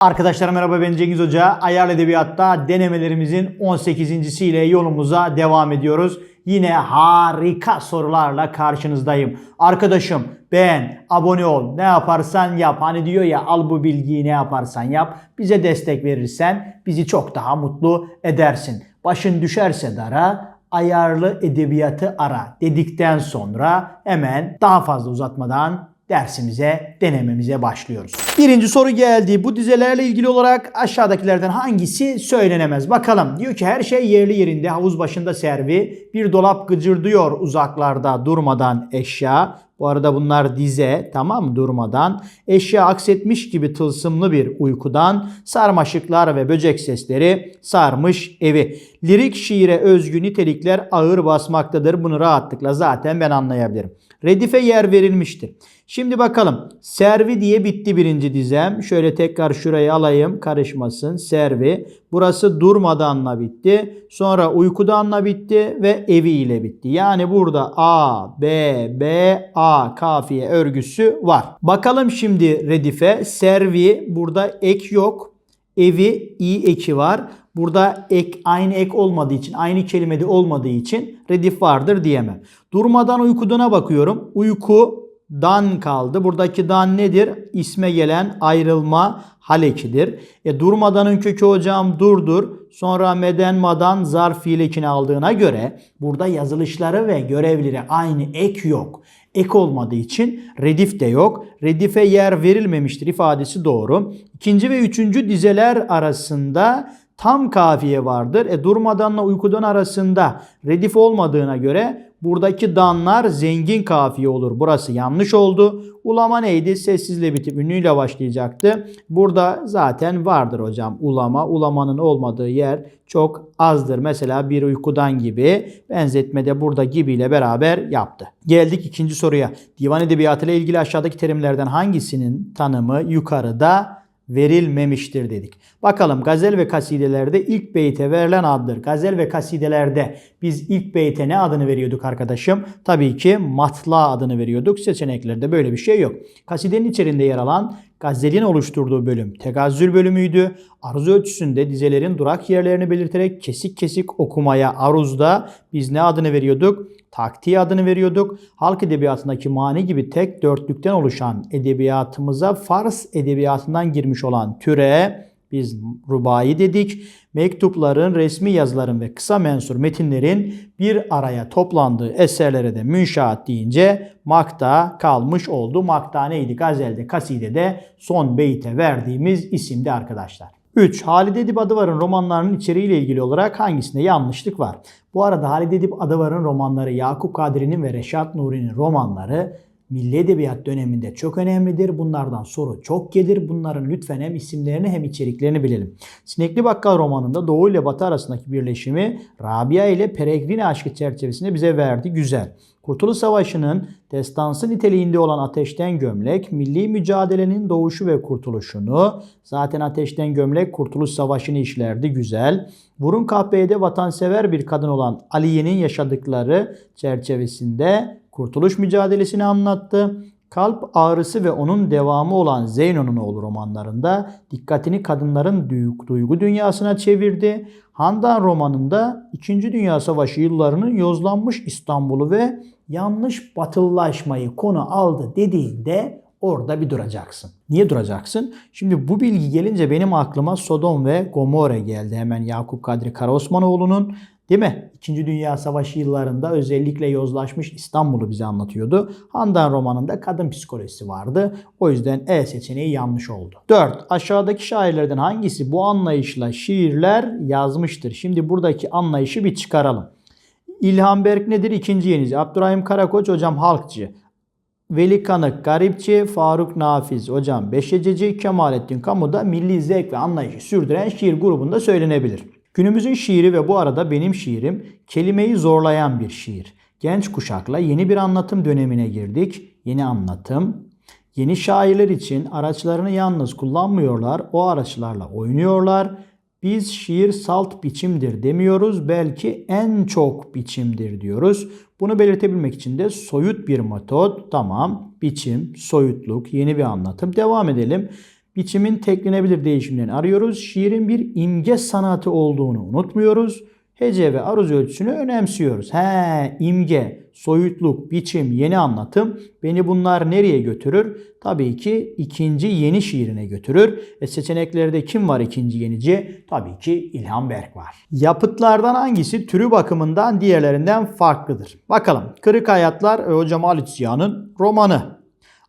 Arkadaşlar merhaba ben Cengiz Hoca. Ayarlı Edebiyat'ta denemelerimizin 18. ile yolumuza devam ediyoruz. Yine harika sorularla karşınızdayım. Arkadaşım beğen, abone ol, ne yaparsan yap. Hani diyor ya al bu bilgiyi ne yaparsan yap. Bize destek verirsen bizi çok daha mutlu edersin. Başın düşerse dara, ayarlı edebiyatı ara dedikten sonra hemen daha fazla uzatmadan dersimize, denememize başlıyoruz. Birinci soru geldi. Bu dizelerle ilgili olarak aşağıdakilerden hangisi söylenemez? Bakalım. Diyor ki her şey yerli yerinde. Havuz başında servi. Bir dolap gıcırdıyor uzaklarda durmadan eşya. Bu arada bunlar dize tamam durmadan. Eşya aksetmiş gibi tılsımlı bir uykudan sarmaşıklar ve böcek sesleri sarmış evi. Lirik şiire özgü nitelikler ağır basmaktadır. Bunu rahatlıkla zaten ben anlayabilirim. Redife yer verilmiştir. Şimdi bakalım. Servi diye bitti birinci dizem. Şöyle tekrar şurayı alayım karışmasın. Servi. Burası durmadanla bitti. Sonra uykudanla bitti ve evi ile bitti. Yani burada A, B, B, A kafiye örgüsü var. Bakalım şimdi redife. Servi burada ek yok. Evi i eki var. Burada ek aynı ek olmadığı için, aynı kelimede olmadığı için redif vardır diyemem. Durmadan uykudana bakıyorum. Uyku dan kaldı. Buradaki dan nedir? İsme gelen ayrılma halekidir. E durmadanın kökü hocam durdur. Sonra meden madan zarf fiilekini aldığına göre burada yazılışları ve görevleri aynı ek yok. Ek olmadığı için redif de yok. Redife yer verilmemiştir ifadesi doğru. İkinci ve üçüncü dizeler arasında tam kafiye vardır. E durmadanla uykudan arasında redif olmadığına göre buradaki danlar zengin kafiye olur. Burası yanlış oldu. Ulama neydi? Sessizle bitip ünlüyle başlayacaktı. Burada zaten vardır hocam ulama. Ulamanın olmadığı yer çok azdır. Mesela bir uykudan gibi benzetmede burada gibiyle beraber yaptı. Geldik ikinci soruya. Divan edebiyatı ile ilgili aşağıdaki terimlerden hangisinin tanımı yukarıda verilmemiştir dedik. Bakalım gazel ve kasidelerde ilk beyte verilen addır. Gazel ve kasidelerde biz ilk beyte ne adını veriyorduk arkadaşım? Tabii ki matla adını veriyorduk. Seçeneklerde böyle bir şey yok. Kasidenin içerisinde yer alan gazelin oluşturduğu bölüm tegazzül bölümüydü. Aruz ölçüsünde dizelerin durak yerlerini belirterek kesik kesik okumaya aruzda biz ne adını veriyorduk? Taktiği adını veriyorduk. Halk edebiyatındaki mani gibi tek dörtlükten oluşan edebiyatımıza Fars edebiyatından girmiş olan türe biz rubai dedik. Mektupların, resmi yazıların ve kısa mensur metinlerin bir araya toplandığı eserlere de münşaat deyince makta kalmış oldu. Makta neydi? Gazelde, kasidede son beyte verdiğimiz isimdi arkadaşlar. 3. Halide Edip Adıvar'ın romanlarının içeriğiyle ilgili olarak hangisinde yanlışlık var? Bu arada Halide Edip Adıvar'ın romanları, Yakup Kadri'nin ve Reşat Nuri'nin romanları Milli Edebiyat döneminde çok önemlidir. Bunlardan soru çok gelir. Bunların lütfen hem isimlerini hem içeriklerini bilelim. Sinekli Bakkal romanında Doğu ile Batı arasındaki birleşimi Rabia ile Peregrine aşkı çerçevesinde bize verdi. Güzel. Kurtuluş Savaşı'nın destansı niteliğinde olan Ateşten Gömlek, milli mücadelenin doğuşu ve kurtuluşunu, zaten Ateşten Gömlek Kurtuluş Savaşı'nı işlerdi, güzel. Burun Kahpe'de vatansever bir kadın olan Aliye'nin yaşadıkları çerçevesinde kurtuluş mücadelesini anlattı. Kalp ağrısı ve onun devamı olan Zeyno'nun oğlu romanlarında dikkatini kadınların duygu dünyasına çevirdi. Handan romanında 2. Dünya Savaşı yıllarının yozlanmış İstanbul'u ve yanlış batılılaşmayı konu aldı dediğinde orada bir duracaksın. Niye duracaksın? Şimdi bu bilgi gelince benim aklıma Sodom ve Gomorre geldi. Hemen Yakup Kadri Karaosmanoğlu'nun Değil mi? İkinci Dünya Savaşı yıllarında özellikle yozlaşmış İstanbul'u bize anlatıyordu. Handan romanında kadın psikolojisi vardı. O yüzden E seçeneği yanlış oldu. 4. Aşağıdaki şairlerden hangisi bu anlayışla şiirler yazmıştır? Şimdi buradaki anlayışı bir çıkaralım. İlhan Berk nedir? İkinci yenici. Abdurrahim Karakoç hocam halkçı. Veli Kanık garipçi, Faruk Nafiz hocam beşececi, Kemalettin Kamu'da milli zevk ve anlayışı sürdüren şiir grubunda söylenebilir. Günümüzün şiiri ve bu arada benim şiirim kelimeyi zorlayan bir şiir. Genç kuşakla yeni bir anlatım dönemine girdik. Yeni anlatım. Yeni şairler için araçlarını yalnız kullanmıyorlar. O araçlarla oynuyorlar. Biz şiir salt biçimdir demiyoruz. Belki en çok biçimdir diyoruz. Bunu belirtebilmek için de soyut bir metot. Tamam. Biçim, soyutluk, yeni bir anlatım. Devam edelim. Biçimin teklenebilir değişimlerini arıyoruz. Şiirin bir imge sanatı olduğunu unutmuyoruz. Hece ve aruz ölçüsünü önemsiyoruz. He, imge, soyutluk, biçim, yeni anlatım beni bunlar nereye götürür? Tabii ki ikinci yeni şiirine götürür. E seçeneklerde kim var ikinci yenici? Tabii ki İlhan Berk var. Yapıtlardan hangisi türü bakımından diğerlerinden farklıdır? Bakalım. Kırık Hayatlar e, Hocam Halit Ziya'nın romanı.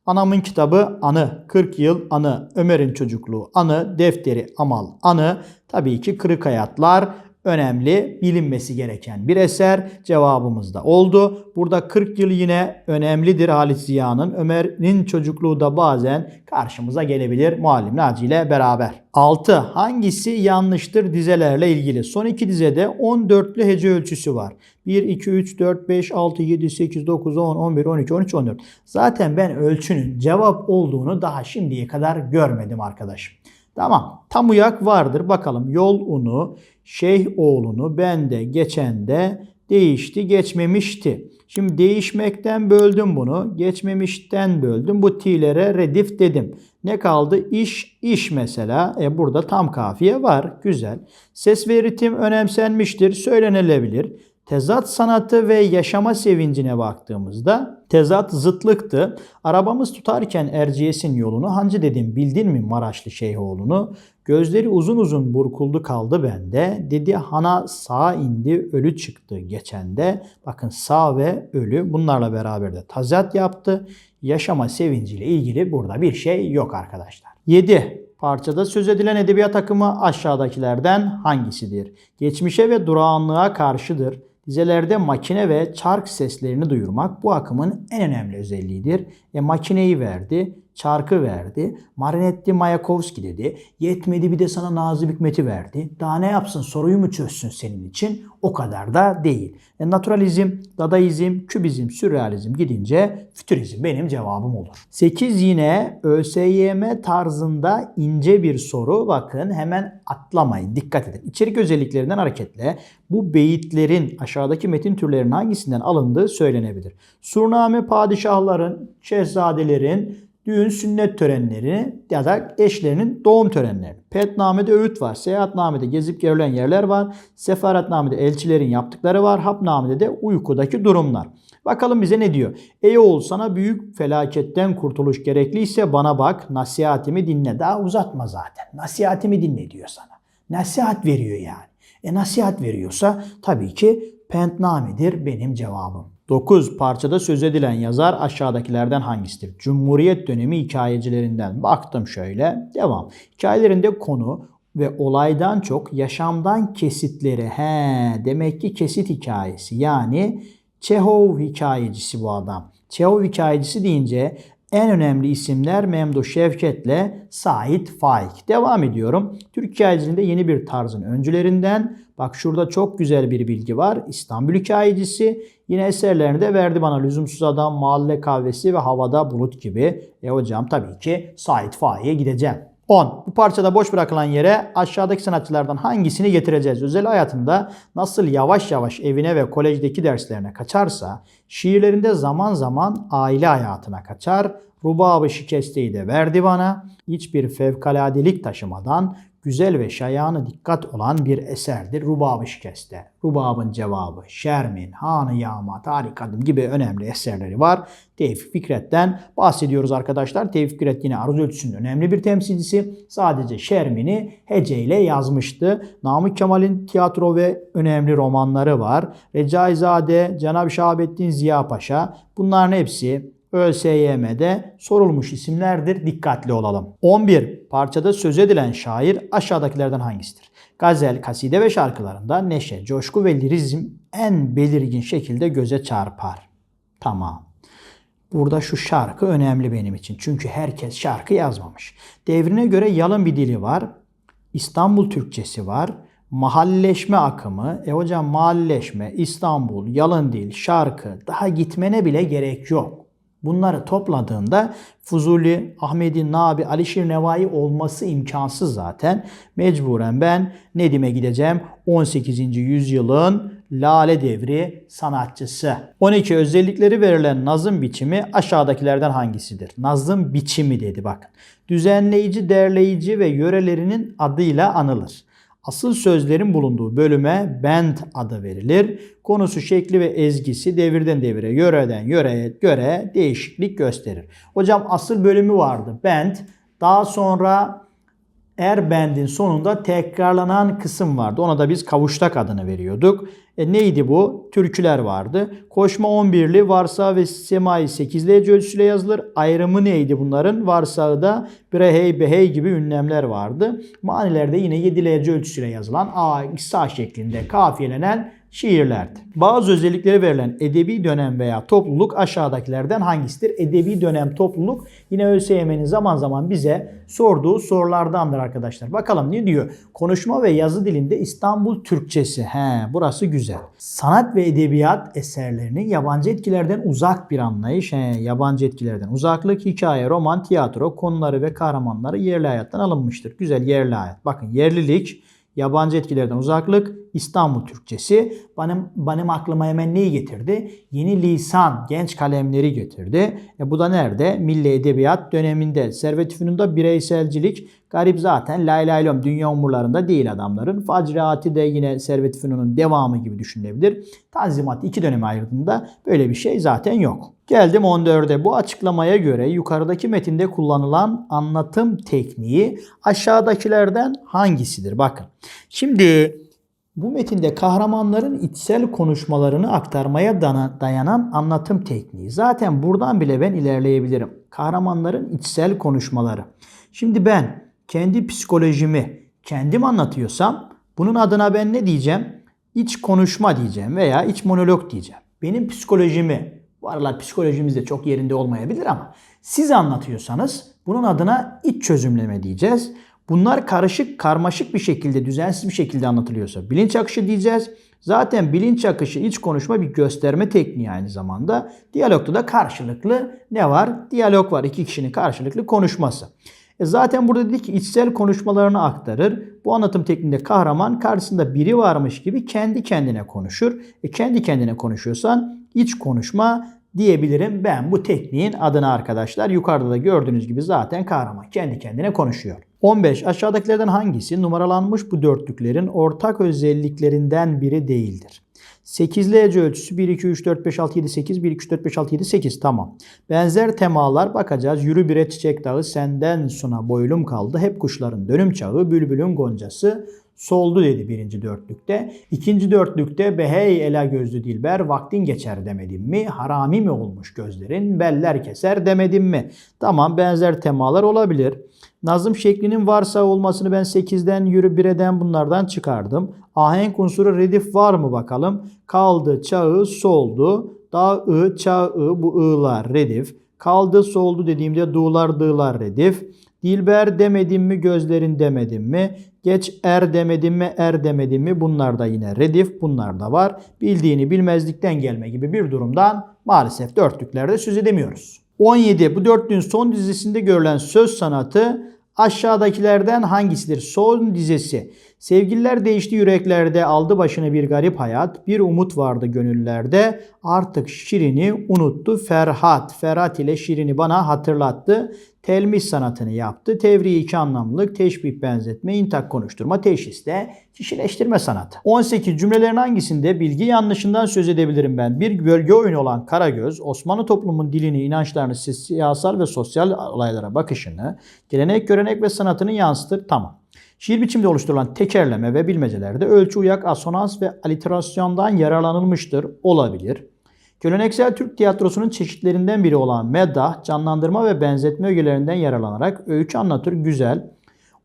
Anamın kitabı Anı, 40 yıl Anı, Ömer'in çocukluğu Anı, Defteri Amal Anı. Tabii ki Kırık Hayatlar önemli, bilinmesi gereken bir eser. Cevabımız da oldu. Burada 40 yıl yine önemlidir Halit Ziya'nın. Ömer'in çocukluğu da bazen karşımıza gelebilir Muallim Naci ile beraber. 6. Hangisi yanlıştır dizelerle ilgili? Son iki dizede 14'lü hece ölçüsü var. 1, 2, 3, 4, 5, 6, 7, 8, 9, 10, 11, 12, 13, 14. Zaten ben ölçünün cevap olduğunu daha şimdiye kadar görmedim arkadaşım. Tamam. Tam uyak vardır. Bakalım yol unu, şeyh oğlunu, bende, geçende değişti, geçmemişti. Şimdi değişmekten böldüm bunu. Geçmemişten böldüm. Bu t'lere redif dedim. Ne kaldı? İş, iş mesela. E burada tam kafiye var. Güzel. Ses ve ritim önemsenmiştir. Söylenilebilir. Tezat sanatı ve yaşama sevincine baktığımızda tezat zıtlıktı. Arabamız tutarken Erciyes'in yolunu hancı dedim bildin mi Maraşlı Şeyhoğlu'nu? Gözleri uzun uzun burkuldu kaldı bende. Dedi hana sağ indi ölü çıktı geçende. Bakın sağ ve ölü bunlarla beraber de tazat yaptı. Yaşama sevinciyle ilgili burada bir şey yok arkadaşlar. 7. Parçada söz edilen edebiyat akımı aşağıdakilerden hangisidir? Geçmişe ve durağanlığa karşıdır. Dizelerde makine ve çark seslerini duyurmak bu akımın en önemli özelliğidir. E makineyi verdi, çarkı verdi, Marinetti Mayakovski dedi. Yetmedi bir de sana Nazım Hikmet'i verdi. Daha ne yapsın soruyu mu çözsün senin için? O kadar da değil. E, naturalizm, dadaizm, kübizm, sürrealizm gidince fütürizm benim cevabım olur. 8 yine ÖSYM tarzında ince bir soru. Bakın hemen atlamayın. Dikkat edin. İçerik özelliklerinden hareketle bu beyitlerin aşağıdaki metin türlerinin hangisinden alındığı söylenebilir. Surname padişahların, şehzadelerin, düğün sünnet törenleri ya da eşlerinin doğum törenleri. Petname'de öğüt var. Seyahatname'de gezip görülen yerler var. Sefaretname'de elçilerin yaptıkları var. Hapname'de de uykudaki durumlar. Bakalım bize ne diyor? Ey oğul sana büyük felaketten kurtuluş gerekliyse bana bak nasihatimi dinle. Daha uzatma zaten. Nasihatimi dinle diyor sana. Nasihat veriyor yani. E nasihat veriyorsa tabii ki Pentname'dir benim cevabım. 9. Parçada söz edilen yazar aşağıdakilerden hangisidir? Cumhuriyet dönemi hikayecilerinden. Baktım şöyle. Devam. Hikayelerinde konu ve olaydan çok yaşamdan kesitleri. He, demek ki kesit hikayesi. Yani Çehov hikayecisi bu adam. Çehov hikayecisi deyince en önemli isimler Memduh Şevket'le Sait Faik. Devam ediyorum. Türk hikayeciliğinde yeni bir tarzın öncülerinden. Bak şurada çok güzel bir bilgi var. İstanbul hikayecisi. Yine eserlerinde verdi bana lüzumsuz adam, mahalle kahvesi ve havada bulut gibi. E hocam tabii ki Sait Faik'e gideceğim. 10. Bu parçada boş bırakılan yere aşağıdaki sanatçılardan hangisini getireceğiz? Özel hayatında nasıl yavaş yavaş evine ve kolejdeki derslerine kaçarsa, şiirlerinde zaman zaman aile hayatına kaçar, Rubabı şikesteyi de verdi bana. Hiçbir fevkaladelik taşımadan güzel ve şayanı dikkat olan bir eserdir Rubabı Şikeste. Rubab'ın cevabı, Şermin, Hanı Yağma, Tarık Adım gibi önemli eserleri var. Tevfik Fikret'ten bahsediyoruz arkadaşlar. Tevfik Fikret yine aruz ölçüsünün önemli bir temsilcisi. Sadece Şermin'i heceyle yazmıştı. Namık Kemal'in tiyatro ve önemli romanları var. Recaizade, Cenab-ı Şahabettin Ziya Paşa bunların hepsi ÖSYM'de sorulmuş isimlerdir. Dikkatli olalım. 11. Parçada söz edilen şair aşağıdakilerden hangisidir? Gazel, kaside ve şarkılarında neşe, coşku ve lirizm en belirgin şekilde göze çarpar. Tamam. Burada şu şarkı önemli benim için. Çünkü herkes şarkı yazmamış. Devrine göre yalın bir dili var. İstanbul Türkçesi var. Mahalleşme akımı. E hocam mahalleşme, İstanbul, yalın dil, şarkı daha gitmene bile gerek yok. Bunları topladığında Fuzuli, Ahmedi, Nabi, Alişir Nevai olması imkansız zaten. Mecburen ben Nedim'e gideceğim. 18. yüzyılın Lale Devri sanatçısı. 12 özellikleri verilen nazım biçimi aşağıdakilerden hangisidir? Nazım biçimi dedi bakın. Düzenleyici, derleyici ve yörelerinin adıyla anılır. Asıl sözlerin bulunduğu bölüme bent adı verilir. Konusu, şekli ve ezgisi devirden devire, yöreden yöreye göre değişiklik gösterir. Hocam asıl bölümü vardı bent. Daha sonra Erbend'in sonunda tekrarlanan kısım vardı. Ona da biz kavuştak adını veriyorduk. E neydi bu? Türküler vardı. Koşma 11'li, varsağı ve semai 8'li hece ölçüsüyle yazılır. Ayrımı neydi bunların? Varsağı da brehey, behey gibi ünlemler vardı. Manilerde yine 7'li hece ölçüsüyle yazılan A, İsa şeklinde kafiyelenen şiirlerdi. Bazı özellikleri verilen edebi dönem veya topluluk aşağıdakilerden hangisidir? Edebi dönem topluluk yine ÖSYM'nin zaman zaman bize sorduğu sorulardandır arkadaşlar. Bakalım ne diyor? Konuşma ve yazı dilinde İstanbul Türkçesi. He, burası güzel. Sanat ve edebiyat eserlerinin yabancı etkilerden uzak bir anlayış. He, yabancı etkilerden uzaklık, hikaye, roman, tiyatro, konuları ve kahramanları yerli hayattan alınmıştır. Güzel yerli hayat. Bakın yerlilik, yabancı etkilerden uzaklık, İstanbul Türkçesi benim, benim aklıma hemen neyi getirdi? Yeni lisan, genç kalemleri getirdi. E bu da nerede? Milli Edebiyat döneminde. Servet Fünun'da bireyselcilik, garip zaten lay lay lom dünya umurlarında değil adamların. Facriati de yine Servet Fünun'un devamı gibi düşünülebilir. Tanzimat iki döneme ayırdığında böyle bir şey zaten yok. Geldim 14'e. Bu açıklamaya göre yukarıdaki metinde kullanılan anlatım tekniği aşağıdakilerden hangisidir? Bakın. Şimdi bu metinde kahramanların içsel konuşmalarını aktarmaya dayanan anlatım tekniği. Zaten buradan bile ben ilerleyebilirim. Kahramanların içsel konuşmaları. Şimdi ben kendi psikolojimi kendim anlatıyorsam bunun adına ben ne diyeceğim? İç konuşma diyeceğim veya iç monolog diyeceğim. Benim psikolojimi, bu aralar psikolojimiz de çok yerinde olmayabilir ama siz anlatıyorsanız bunun adına iç çözümleme diyeceğiz. Bunlar karışık, karmaşık bir şekilde, düzensiz bir şekilde anlatılıyorsa bilinç akışı diyeceğiz. Zaten bilinç akışı, iç konuşma bir gösterme tekniği aynı zamanda. Diyalogda da karşılıklı ne var? Diyalog var. iki kişinin karşılıklı konuşması. E zaten burada dedik ki içsel konuşmalarını aktarır. Bu anlatım tekniğinde kahraman karşısında biri varmış gibi kendi kendine konuşur. E kendi kendine konuşuyorsan iç konuşma diyebilirim ben bu tekniğin adına arkadaşlar. Yukarıda da gördüğünüz gibi zaten kahraman kendi kendine konuşuyor. 15. Aşağıdakilerden hangisi numaralanmış bu dörtlüklerin ortak özelliklerinden biri değildir? 8'li hece ölçüsü 1, 2, 3, 4, 5, 6, 7, 8, 1, 2, 3, 4, 5, 6, 7, 8 tamam. Benzer temalar bakacağız. Yürü bire çiçek dağı senden suna boylum kaldı. Hep kuşların dönüm çağı, bülbülün goncası soldu dedi birinci dörtlükte. İkinci dörtlükte behey ela gözlü dilber vaktin geçer demedim mi? Harami mi olmuş gözlerin? Beller keser demedim mi? Tamam benzer temalar olabilir. Nazım şeklinin varsa olmasını ben 8'den yürü 1'den bunlardan çıkardım. Ahenk unsuru redif var mı bakalım. Kaldı çağı soldu. Da ı çağı bu ı'lar redif. Kaldı soldu dediğimde du'lar dığlar redif. Dilber demedim mi gözlerin demedim mi? Geç er demedim mi er demedim mi? Bunlar da yine redif bunlar da var. Bildiğini bilmezlikten gelme gibi bir durumdan maalesef dörtlüklerde söz edemiyoruz. 17. Bu dörtlüğün son dizisinde görülen söz sanatı aşağıdakilerden hangisidir? Son dizesi. Sevgililer değişti yüreklerde aldı başını bir garip hayat. Bir umut vardı gönüllerde. Artık Şirin'i unuttu Ferhat. Ferhat ile Şirin'i bana hatırlattı. Telmis sanatını yaptı. Tevri iki anlamlılık, teşbih benzetme, intak konuşturma, teşhis de kişileştirme sanatı. 18 cümlelerin hangisinde bilgi yanlışından söz edebilirim ben? Bir bölge oyunu olan Karagöz, Osmanlı toplumun dilini, inançlarını, siyasal ve sosyal olaylara bakışını, gelenek, görenek ve sanatını yansıtır. Tamam. Şiir biçimde oluşturulan tekerleme ve bilmecelerde ölçü, uyak, asonans ve aliterasyondan yararlanılmıştır. Olabilir. Geleneksel Türk tiyatrosunun çeşitlerinden biri olan meddah, canlandırma ve benzetme ögelerinden yararlanarak öykü anlatır güzel.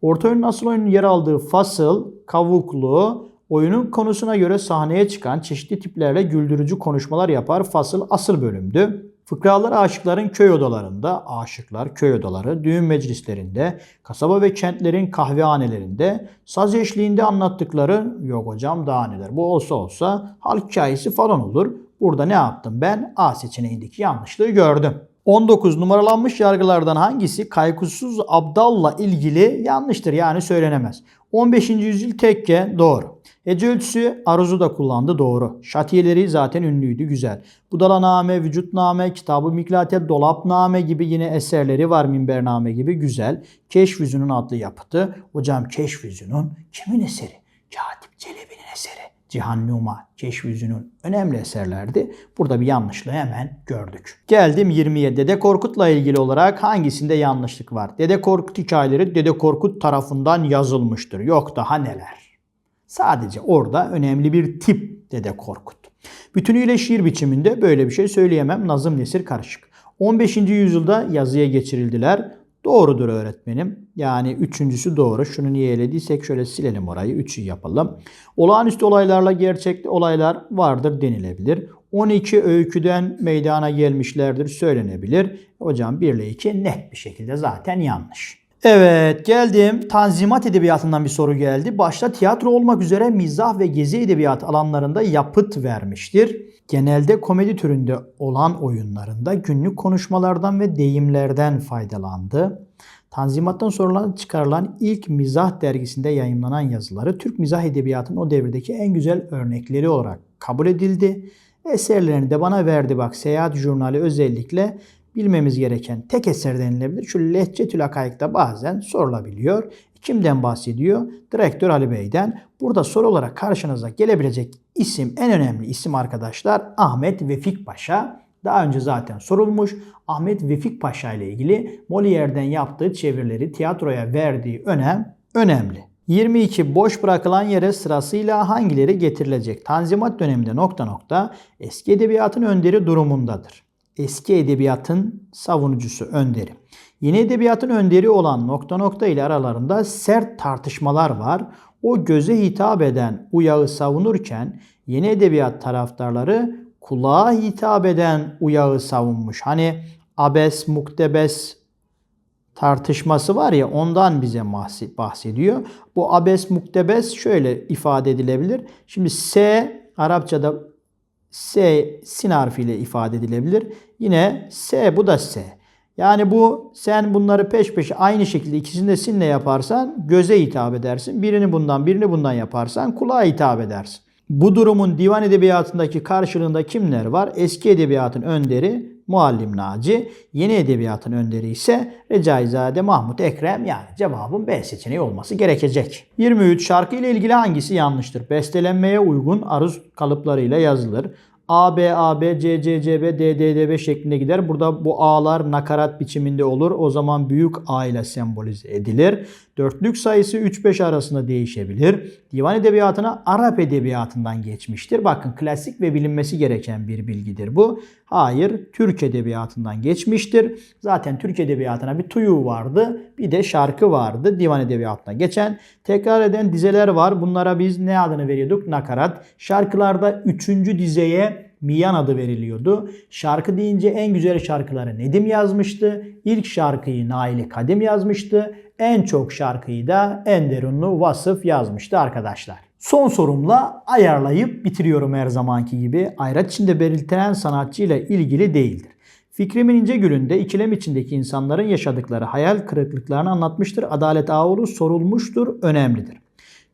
Orta oyunun asıl oyunun yer aldığı fasıl, kavuklu, oyunun konusuna göre sahneye çıkan çeşitli tiplerle güldürücü konuşmalar yapar fasıl asıl bölümdü. Fıkralar aşıkların köy odalarında, aşıklar köy odaları, düğün meclislerinde, kasaba ve kentlerin kahvehanelerinde, saz eşliğinde anlattıkları, yok hocam daha neler, bu olsa olsa halk hikayesi falan olur. Burada ne yaptım ben? A seçeneğindeki yanlışlığı gördüm. 19 numaralanmış yargılardan hangisi Kaykusuz Abdal'la ilgili yanlıştır yani söylenemez. 15. yüzyıl tekke doğru. Ece aruzu da kullandı doğru. Şatiyeleri zaten ünlüydü güzel. Budalaname, Vücutname, Kitabı Miklate, Dolapname gibi yine eserleri var Minbername gibi güzel. Keşfüzünün adlı yapıtı. Hocam Keşfüzünün kimin eseri? Katip Çelebi'nin eseri. Cihan Numa, Keşfüzünün önemli eserlerdi. Burada bir yanlışlığı hemen gördük. Geldim 20'ye. Dede Korkut'la ilgili olarak hangisinde yanlışlık var? Dede Korkut hikayeleri Dede Korkut tarafından yazılmıştır. Yok daha neler. Sadece orada önemli bir tip Dede Korkut. Bütünüyle şiir biçiminde böyle bir şey söyleyemem. Nazım nesir karışık. 15. yüzyılda yazıya geçirildiler. Doğrudur öğretmenim. Yani üçüncüsü doğru. Şunu niye elediysek şöyle silelim orayı. Üçü yapalım. Olağanüstü olaylarla gerçekli olaylar vardır denilebilir. 12 öyküden meydana gelmişlerdir söylenebilir. Hocam 1 ile 2 net bir şekilde zaten yanlış. Evet geldim. Tanzimat edebiyatından bir soru geldi. Başta tiyatro olmak üzere mizah ve gezi edebiyat alanlarında yapıt vermiştir. Genelde komedi türünde olan oyunlarında günlük konuşmalardan ve deyimlerden faydalandı. Tanzimattan sonra çıkarılan ilk mizah dergisinde yayınlanan yazıları Türk mizah edebiyatının o devirdeki en güzel örnekleri olarak kabul edildi. Eserlerini de bana verdi bak Seyahat Jurnali özellikle bilmemiz gereken tek eser denilebilir. Şu Lehçetül Hakayık'ta bazen sorulabiliyor. Kimden bahsediyor? Direktör Ali Bey'den. Burada soru olarak karşınıza gelebilecek isim, en önemli isim arkadaşlar Ahmet Vefik Paşa. Daha önce zaten sorulmuş. Ahmet Vefik Paşa ile ilgili Molière'den yaptığı çevirileri tiyatroya verdiği önem önemli. 22 boş bırakılan yere sırasıyla hangileri getirilecek? Tanzimat döneminde nokta nokta eski edebiyatın önderi durumundadır eski edebiyatın savunucusu önderi. Yeni edebiyatın önderi olan nokta nokta ile aralarında sert tartışmalar var. O göze hitap eden uyağı savunurken yeni edebiyat taraftarları kulağa hitap eden uyağı savunmuş. Hani abes muktebes tartışması var ya ondan bize bahsediyor. Bu abes muktebes şöyle ifade edilebilir. Şimdi S Arapçada S sin harfiyle ifade edilebilir. Yine S bu da S. Yani bu sen bunları peş peşe aynı şekilde ikisini de sinle yaparsan göze hitap edersin. Birini bundan birini bundan yaparsan kulağa hitap edersin. Bu durumun divan edebiyatındaki karşılığında kimler var? Eski edebiyatın önderi Muallim Naci, yeni edebiyatın önderi ise Recaizade Mahmut Ekrem yani cevabın B seçeneği olması gerekecek. 23 şarkı ile ilgili hangisi yanlıştır? Bestelenmeye uygun aruz kalıplarıyla yazılır. A, B, A, B, C, C, C, B, D, D, D, B şeklinde gider. Burada bu A'lar nakarat biçiminde olur. O zaman büyük A ile sembolize edilir. Dörtlük sayısı 3-5 arasında değişebilir. Divan edebiyatına Arap edebiyatından geçmiştir. Bakın klasik ve bilinmesi gereken bir bilgidir bu. Hayır, Türk edebiyatından geçmiştir. Zaten Türk edebiyatına bir tuyu vardı, bir de şarkı vardı divan edebiyatına geçen. Tekrar eden dizeler var. Bunlara biz ne adını veriyorduk? Nakarat. Şarkılarda üçüncü dizeye Miyan adı veriliyordu. Şarkı deyince en güzel şarkıları Nedim yazmıştı. İlk şarkıyı Naili Kadim yazmıştı. En çok şarkıyı da Enderunlu Vasıf yazmıştı arkadaşlar. Son sorumla ayarlayıp bitiriyorum her zamanki gibi. Ayraç içinde belirtilen sanatçıyla ilgili değildir. Fikrimin İnce Gülü'nde ikilem içindeki insanların yaşadıkları hayal kırıklıklarını anlatmıştır. Adalet Ağoğlu sorulmuştur, önemlidir.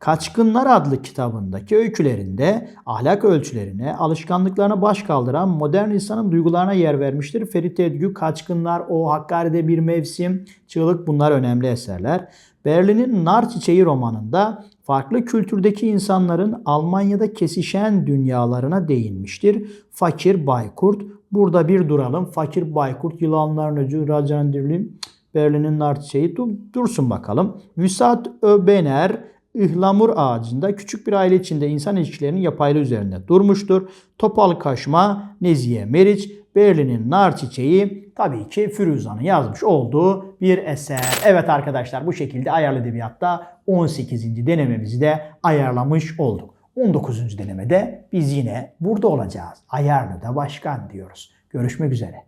Kaçkınlar adlı kitabındaki öykülerinde ahlak ölçülerine, alışkanlıklarına baş kaldıran modern insanın duygularına yer vermiştir. Ferit Edgü, Kaçkınlar, O Hakkari'de Bir Mevsim, Çığlık bunlar önemli eserler. Berlin'in Nar Çiçeği romanında farklı kültürdeki insanların Almanya'da kesişen dünyalarına değinmiştir. Fakir Baykurt. Burada bir duralım. Fakir Baykurt, Yılanların Öcü, Racan Dirlim, Berlin'in Nar Çiçeği dursun bakalım. Vüsat Öbener, ıhlamur ağacında küçük bir aile içinde insan ilişkilerinin yapaylı üzerinde durmuştur. Topal Kaşma, Nezihe Meriç, Berlin'in nar çiçeği tabii ki Firuza'nın yazmış olduğu bir eser. Evet arkadaşlar bu şekilde ayarlı edebiyatta 18. denememizi de ayarlamış olduk. 19. denemede biz yine burada olacağız. Ayarlı da başkan diyoruz. Görüşmek üzere.